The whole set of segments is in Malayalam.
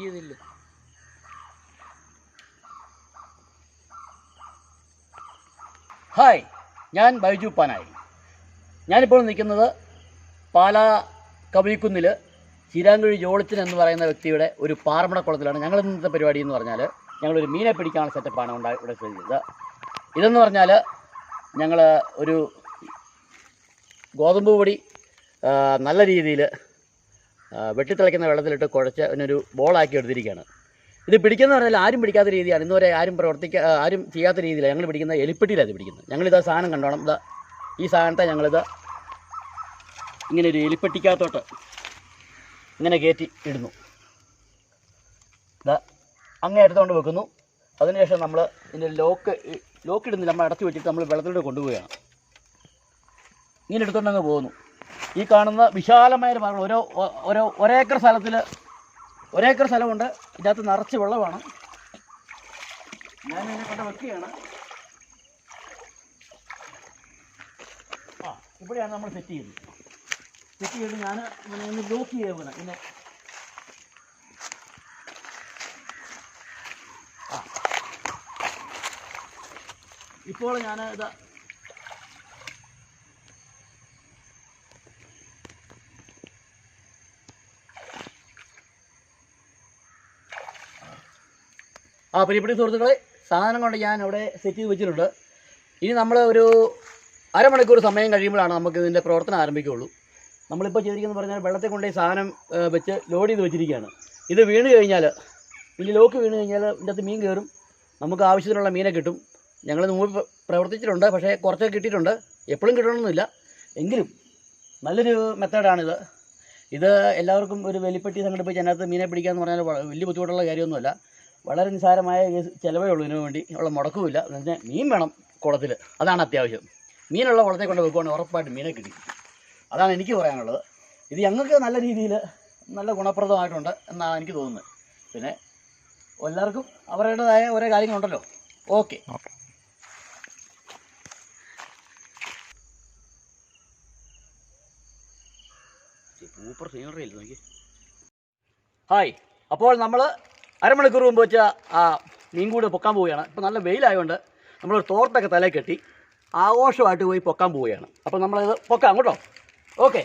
ചെയ്തില്ല ഹായ് ഞാൻ ബൈജു പാനായി ഞാനിപ്പോൾ നിൽക്കുന്നത് പാലാ കവിക്കുന്നിൽ ചിരാങ്കുഴി ജോളിച്ചൻ എന്ന് പറയുന്ന വ്യക്തിയുടെ ഒരു പാറമടക്കുളത്തിലാണ്. ഞങ്ങൾ ഇന്നത്തെ പരിപാടി എന്ന് പറഞ്ഞാൽ ഞങ്ങളൊരു മീനെ പിടിക്കാനുള്ള സെറ്റപ്പാണ് ഉണ്ടായി ഇവിടെ ചെയ്തത്. ഇതെന്ന് പറഞ്ഞാൽ ഞങ്ങൾ ഒരു ഗോതമ്പ് പൊടി നല്ല രീതിയിൽ വെട്ടിത്തിളയ്ക്കുന്ന വെള്ളത്തിലിട്ട് കുഴച്ച് അതിനൊരു ബോളാക്കി എടുത്തിരിക്കുകയാണ്. ഇത് പിടിക്കുന്ന പറഞ്ഞാൽ ആരും പിടിക്കാത്ത രീതിയാണ്. ഇന്നുവരെ ആരും പ്രവർത്തിക്ക ആരും ചെയ്യാത്ത രീതിയിലാണ് ഞങ്ങൾ പിടിക്കുന്ന എലിപ്പെട്ടിയിലാണ് ഇത് പിടിക്കുന്നത്. ഞങ്ങളിത് സാധനം കണ്ടോണം. ഇതാ ഈ സാധനത്തെ ഞങ്ങളിത് ഇങ്ങനെ ഒരു എലിപ്പെട്ടിക്കകത്തോട്ട് ഇങ്ങനെ കയറ്റി ഇടുന്നു. ഇതാ അങ്ങനെ എടുത്തുകൊണ്ട് വെക്കുന്നു. അതിനുശേഷം നമ്മൾ ഇതിന്റെ ലോക്ക് ലോക്ക് ഇടുന്നില്ല. നമ്മൾ അടച്ചു വെച്ചിട്ട് നമ്മൾ വെള്ളത്തിലൂടെ കൊണ്ടുപോവുകയാണ്. ഇങ്ങനെ എടുത്തുകൊണ്ട് അങ്ങ് പോകുന്നു. ഈ കാണുന്ന വിശാലമായ ഒരു മരങ്ങൾ ഓരോ ഓരോ ഒരേക്കർ സ്ഥലത്തിൽ ഒരേക്കർ സ്ഥലമുണ്ട്. ഇതിനകത്ത് നിറച്ച് വെള്ളമാണ്. ഞാൻ ഇതിനെ കൊണ്ട് വെക്കുകയാണ്. ആ ഇവിടെയാണ് നമ്മൾ സെറ്റ് ചെയ്യുന്നത് സെറ്റ് ചെയ്ത് ഞാൻ ഇങ്ങനെ ഒന്ന് ബ്ലോക്ക് ചെയ്യുകയാണ് പിന്നെ ആ. ഇപ്പോൾ ഞാൻ ഇത് ആ പ്രിയപ്പെട്ട സുഹൃത്തുക്കളെ സാധനം കൊണ്ട് ഞാൻ അവിടെ സെറ്റ് ചെയ്ത് വെച്ചിട്ടുണ്ട്. ഇനി നമ്മൾ ഒരു അരമണിക്കൂർ സമയം കഴിയുമ്പോഴാണ് നമുക്ക് ഇതിന്റെ പ്രവർത്തനം ആരംഭിക്കുകയുള്ളൂ. നമ്മളിപ്പോൾ ചെയ്തിരിക്കുന്നത് പറഞ്ഞാൽ വെള്ളത്തിൽ കൊണ്ടുപോയി സാധനം വെച്ച് ലോഡ് ചെയ്ത് വെച്ചിരിക്കുകയാണ്. ഇത് വീണ് കഴിഞ്ഞാൽ ഇനി ലോക്ക് വീണ് കഴിഞ്ഞാൽ ഇതിന്റെ അകത്ത് മീൻ കയറും. നമുക്ക് ആവശ്യത്തിനുള്ള മീനെ കിട്ടും. ഞങ്ങൾ മുമ്പ് പ്രവർത്തിച്ചിട്ടുണ്ട് പക്ഷേ കുറച്ചൊക്കെ കിട്ടിയിട്ടുണ്ട്. എപ്പോഴും കിട്ടണമെന്നില്ല. എങ്കിലും നല്ലൊരു മെത്തേഡാണിത്. ഇത് എല്ലാവർക്കും ഒരു വെലിപ്പെട്ടി സംഘടിപ്പിച്ച് അതിനകത്ത് മീനെ പിടിക്കുക എന്ന് പറഞ്ഞാൽ വലിയ ബുദ്ധിമുട്ടുള്ള കാര്യമൊന്നുമല്ല. വളരെ നിസ്സാരമായ കേസ് ചിലവേ ഉള്ളൂ ഇതിനു വേണ്ടി. ഉള്ള മുടക്കുമില്ല. എന്ന് വെച്ചാൽ മീൻ വേണം കുളത്തിൽ അതാണ് അത്യാവശ്യം. മീനുള്ള കുളത്തെ കൊണ്ട് വെക്കുവാണെങ്കിൽ ഉറപ്പായിട്ട് മീനെ കിട്ടി. അതാണ് എനിക്ക് പറയാനുള്ളത്. ഇത് ഞങ്ങൾക്ക് നല്ല രീതിയിൽ നല്ല ഗുണപ്രദമായിട്ടുണ്ട് എന്നാണ് എനിക്ക് തോന്നുന്നത്. പിന്നെ എല്ലാവർക്കും അവരുടേതായ ഓരോ കാര്യങ്ങളുണ്ടല്ലോ. ഓക്കെ. സൂപ്പർ സീനറി അല്ലേ നോക്കി ഹായ്. അപ്പോൾ നമ്മൾ അരമണിക്കൂർ മുമ്പ് വെച്ച ആ മീൻ കൂടെ പൊക്കാൻ പോവുകയാണ്. ഇപ്പോൾ നല്ല വെയിലായതുകൊണ്ട് നമ്മളൊരു തോർത്തൊക്കെ തലയിൽ കെട്ടി ആഘോഷമായിട്ട് പോയി പൊക്കാൻ പോവുകയാണ്. അപ്പോൾ നമ്മളത് പൊക്കാം കേട്ടോ. ഓക്കെ.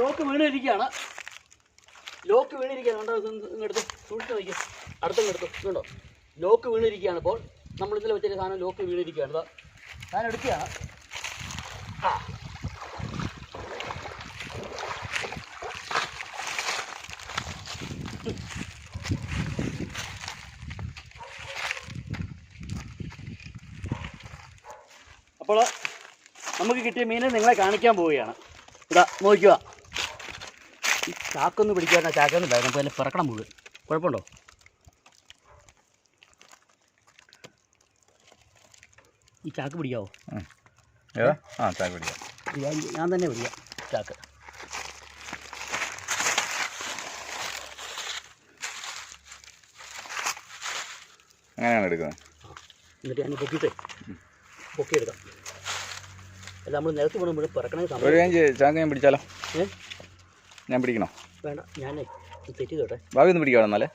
ലോക്ക് വീണിരിക്കുകയാണ്. ലോക്ക് വീണിരിക്കുകയാണ്. കണ്ടോ ഇങ്ങെടുത്ത് സൂക്ഷിച്ച് നോക്കി അടുത്തങ്ങെടുത്തു ഇതുണ്ടോ? ലോക്ക് വീണിരിക്കുകയാണ്. ഇപ്പോൾ നമ്മൾ ഇന്നലെ വെച്ചിട്ട് സാധനം ലോക്ക് വീണിരിക്കുകയാണ്. സാധനം എടുക്കുകയാണ്. ആ. അപ്പോൾ നമുക്ക് കിട്ടിയ മീനെ നിങ്ങളെ കാണിക്കാൻ പോവുകയാണ്. ഇതാ നോക്കുക ഈ ചാക്കൊന്ന് പിടിക്കാൻ ചാക്കൊന്നും ഇല്ല നമുക്ക് അതിൽ പിറക്കണം മുഴുവൻ. കുഴപ്പമുണ്ടോ? ഈ ചാക്ക് പിടിക്കാവോ? ആ ചാക്ക് പിടിക്കാം. ഞാൻ തന്നെ പിടിക്കാം ചാക്ക്. അങ്ങനെയാണ് എടുക്കുന്നത്? എന്നിട്ട് ഞാൻ പൊക്കിയിട്ടേ പൊക്കിയെടുക്കാം. അല്ല നമ്മൾ നിലത്ത് വീണുമ്പോൾ പിറക്കണേ ഒരു കാര്യം ചെയ്യ്, ഞാൻ പിടിച്ചാലോ? ഏ? ഞാൻ പിടിക്കണോ? വേണ്ട ഞാനേ തെറ്റ് ചെയ്തോട്ടെ ഭാവി ഒന്ന് പിടിക്കാം എന്നാലേ?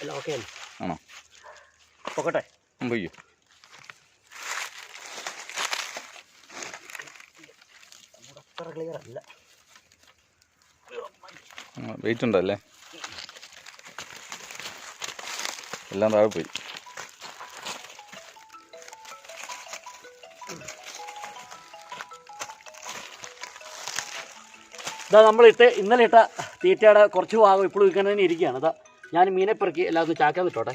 അല്ല ഓക്കെ അല്ലേ ആണോ? പൊക്കട്ടെ. പൊയ്യോ അത്ര ക്ലിയർ അല്ല. വെയിറ്റ് ഉണ്ടല്ലേ? എല്ലാം താഴെ പോയി. ഇതാ നമ്മൾ ഇട്ട് ഇന്നലെ ഇട്ട തീറ്റയുടെ കുറച്ച് ഭാഗം ഇപ്പോഴും ഇങ്ങനെ തന്നെ ഇരിക്കുകയാണ്. ഇതാ ഞാൻ മീനെ പെറുക്കി എല്ലാവർക്കും ചാക്കാൻ ഇട്ടോട്ടെ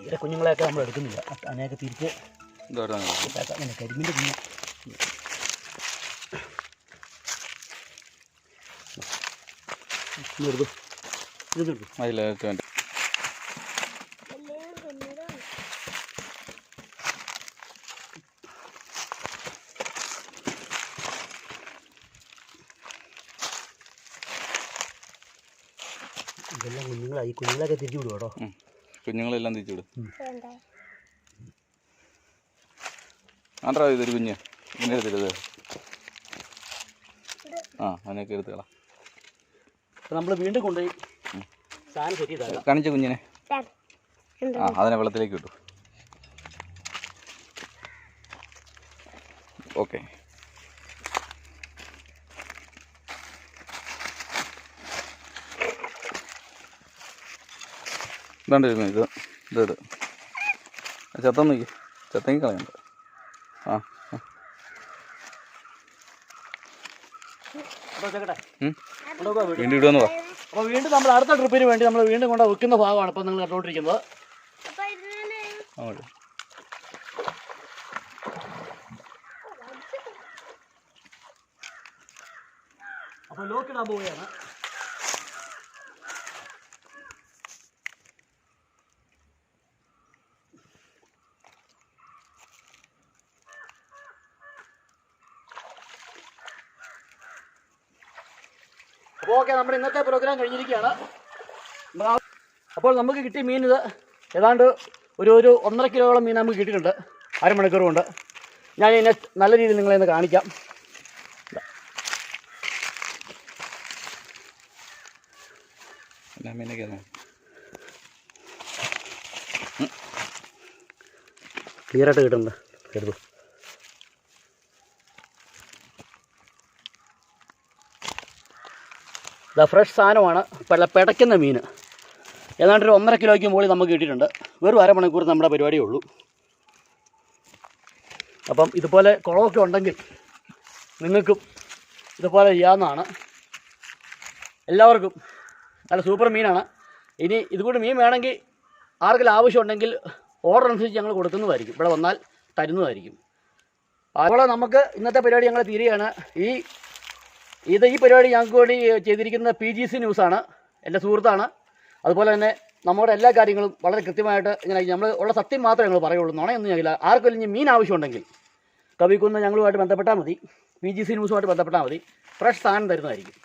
ഇവിടെ കുഞ്ഞുങ്ങളെയൊക്കെ നമ്മൾ എടുക്കുന്നില്ല. അതിനെയൊക്കെ തിരിച്ച്. ഇങ്ങനെ കരിമീന്റെ കുഞ്ഞ്. ഇനി എടുത്തു. ഇതെടുത്തു അതിലേക്ക് ഇതെല്ലാം കുഞ്ഞുങ്ങളായി കുഞ്ഞുങ്ങളൊക്കെ തിരിച്ചു വിടും കേട്ടോ. കുഞ്ഞുങ്ങളെല്ലാം തിരിച്ചു വിടും. ആണ്ടാ ഇതൊരു കുഞ്ഞ്. ഇങ്ങനെ എടുത്തിരുത് ആ അതിനൊക്കെ എടുത്തുകളാം. നമ്മൾ വീണ്ടും കൊണ്ടുപോയി സാധനം ശരി കാണിച്ച കുഞ്ഞിനെ? ആ അതിനെ വെള്ളത്തിലേക്ക് ഇട്ടു. ഓക്കെ. ഇതാണ്ട് ഇരുന്നു ഇത് ഇത് ഇത് ചത്തം നോക്കി. ചത്തങ്ങി കളയണ്ട. ആ വീണ്ടും ഇടുവെന്ന് പറ. അപ്പോൾ വീണ്ടും നമ്മൾ അടുത്ത ട്രിപ്പിന് വേണ്ടി നമ്മൾ വീണ്ടും കൊണ്ട് വെക്കുന്ന ഭാഗമാണ് ഇപ്പോൾ നിങ്ങൾ കണ്ടുകൊണ്ടിരിക്കുന്നത് അങ്ങോട്ട് അപ്പോൾ ലോക്കിടാൻ പോവുകയാണ്. അപ്പോൾ ഓക്കെ നമ്മുടെ ഇന്നത്തെ പ്രോഗ്രാം കഴിഞ്ഞിരിക്കുകയാണ്. അപ്പോൾ നമുക്ക് കിട്ടിയ മീൻ ഇത് ഏതാണ്ട് ഒരു ഒരു ഒന്നര കിലോയോളം മീൻ നമുക്ക് കിട്ടിയിട്ടുണ്ട്. അരമണിക്കൂർ കൊണ്ട്. ഞാൻ ഇതിനെ നല്ല രീതിയിൽ നിങ്ങളെ ഒന്ന് കാണിക്കാം. ക്ലിയറായിട്ട് കിട്ടുന്നുണ്ട്. എടുത്തു ഇതാ ഫ്രഷ് സാധനമാണ്. പല പിടയ്ക്കുന്ന മീൻ. ഏതാണ്ട് ഒരു ഒന്നര കിലോയ്ക്ക് മുകളിൽ നമുക്ക് കിട്ടിയിട്ടുണ്ട്. വെറും അരമണിക്കൂർ നമ്മുടെ പരിപാടിയേ ഉള്ളൂ. അപ്പം ഇതുപോലെ കുളമൊക്കെ ഉണ്ടെങ്കിൽ നിങ്ങൾക്കും ഇതുപോലെ ചെയ്യാവുന്നതാണ്. എല്ലാവർക്കും നല്ല സൂപ്പർ മീനാണ്. ഇനി ഇതുകൂടി മീൻ വേണമെങ്കിൽ ആർക്കെങ്കിലും ആവശ്യമുണ്ടെങ്കിൽ ഓർഡർ അനുസരിച്ച് ഞങ്ങൾ കൊടുക്കുന്നതായിരിക്കും. ഇവിടെ വന്നാൽ തരുന്നതായിരിക്കും. അതുപോലെ നമുക്ക് ഇന്നത്തെ പരിപാടി ഞങ്ങൾ തീരുകയാണ്. ഈ ഇത് ഈ പരിപാടി ഞങ്ങൾക്ക് വേണ്ടി ചെയ്തിരിക്കുന്ന പി ജി സി ന്യൂസാണ് എന്റെ സുഹൃത്താണ്. അതുപോലെ തന്നെ നമ്മുടെ എല്ലാ കാര്യങ്ങളും വളരെ കൃത്യമായിട്ട് ഇങ്ങനെ നമ്മൾ ഉള്ള സത്യം മാത്രമേ ഞങ്ങൾ പറയുള്ളൂ. നുണയൊന്നും ഞങ്ങളില്ല ആർക്കും ഇനി മീൻ ആവശ്യമുണ്ടെങ്കിൽ കവിക്കുന്ന ഞങ്ങളുമായിട്ട് ബന്ധപ്പെട്ടാൽ മതി. പി ജി സി ന്യൂസുമായിട്ട് ബന്ധപ്പെട്ടാൽ മതി. ഫ്രഷ് സാധനം തരുന്നതായിരിക്കും.